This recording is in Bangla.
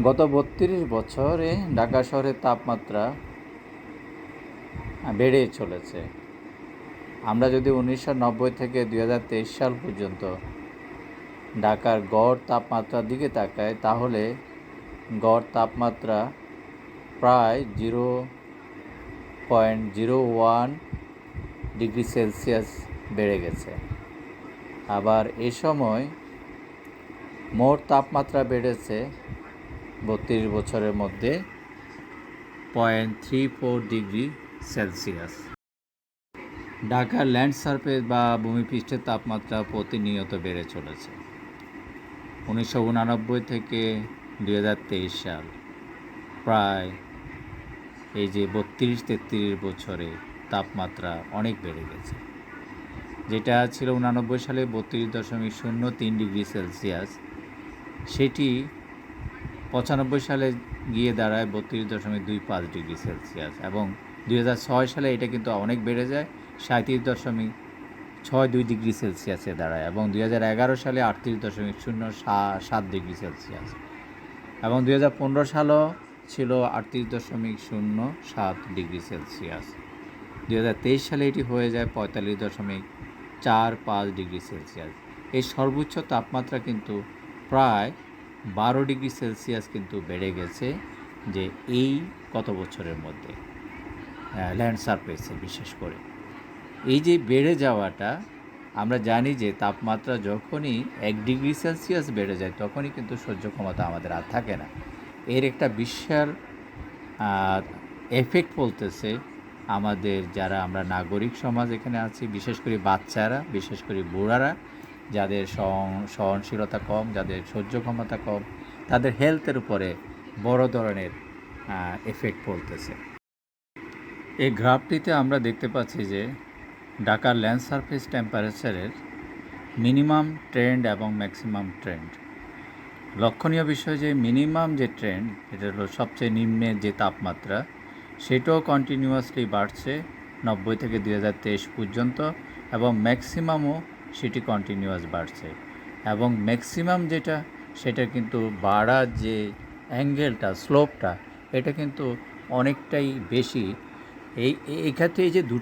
গত বত্রিশ বছরে ঢাকা শহরের তাপমাত্রা বেড়ে চলেছে। আমরা যদি উনিশশো নব্বই থেকে দুই হাজার তেইশ সাল পর্যন্ত ঢাকার গড় তাপমাত্রার দিকে তাকাই, তাহলে গড় তাপমাত্রা প্রায় zero point zero one degree Celsius বেড়ে গেছে। আবার এ সময় মোট তাপমাত্রা বেড়েছে বত্রিশ বছরের মধ্যে point three four degree Celsius ঢাকার ল্যান্ড সারফেস বা ভূমিপৃষ্ঠের তাপমাত্রা প্রতিনিয়ত বেড়ে চলেছে। উনিশশো উনানব্বই থেকে দুই হাজার তেইশ সাল, প্রায় এই যে বত্রিশ তেত্রিশ বছরে তাপমাত্রা অনেক বেড়ে গেছে। যেটা ছিল উনানব্বই সালে বত্রিশ দশমিক শূন্য তিন ডিগ্রি সেলসিয়াস, সেটি পঁচানব্বই সালে গিয়ে দাঁড়ায় বত্রিশ দশমিক দুই পাঁচ ডিগ্রি সেলসিয়াস এবং দুই ছয় সালে এটা কিন্তু অনেক বেড়ে যায় সাঁত্রিশ দশমিক ছয় দুই ডিগ্রি সেলসিয়াসে দাঁড়ায় এবং দুই এগারো সালে আটত্রিশ দশমিক শূন্য সাত ডিগ্রি সেলসিয়াস এবং দুই হাজার পনেরো সালও ছিল আটত্রিশ দশমিক শূন্য সাত ডিগ্রি সেলসিয়াস। দুই হাজার তেইশ সালে এটি হয়ে যায় পঁয়তাল্লিশ দশমিক চার পাঁচ ডিগ্রি সেলসিয়াস। এই সর্বোচ্চ তাপমাত্রা কিন্তু প্রায় বারো ডিগ্রি সেলসিয়াস কিন্তু বেড়ে গেছে যে এই কত বছরের মধ্যে ল্যান্ড সারফেসে বিশেষ করে। এই যে বেড়ে যাওয়াটা, আমরা জানি যে তাপমাত্রা যখনই এক ডিগ্রি সেলসিয়াস বেড়ে যায়, তখনই কিন্তু সহ্য ক্ষমতা আমাদের আর থাকে না। এর একটা বিশাল এফেক্ট বলতেছে আমাদের যারা আমরা নাগরিক সমাজ এখানে আছি, বিশেষ করে বাচ্চারা, বিশেষ করে বুড়ারা যাদের সহনশীলতা কম, যাদের সহ্য ক্ষমতা কম, তাদের হেলথের উপরে বড় ধরনের এফেক্ট পড়তেছে। এই গ্রাফটিতে আমরা দেখতে পাচ্ছি যে ঢাকার ল্যান্ড সারফেস টেম্পারেচারের মিনিমাম ট্রেন্ড এবং ম্যাক্সিমাম ট্রেন্ড লক্ষণীয় বিষয় যে মিনিমাম যে ট্রেন্ড এটা হলো সবচেয়ে নিম্নের যে তাপমাত্রা, সেটাও কন্টিনিউয়াসলি বাড়ছে নব্বই থেকে দুই হাজার তেইশ পর্যন্ত এবং ম্যাক্সিমামও সেটি কন্টিনিউয়াস বাড়ছে। এবং ম্যাক্সিমাম যেটা, সেটা কিন্তু বাড়ার যে অ্যাঙ্গেলটা স্লোপটা এটা কিন্তু অনেকটাই বেশি। এই, এক্ষেত্রে এই যে দুটি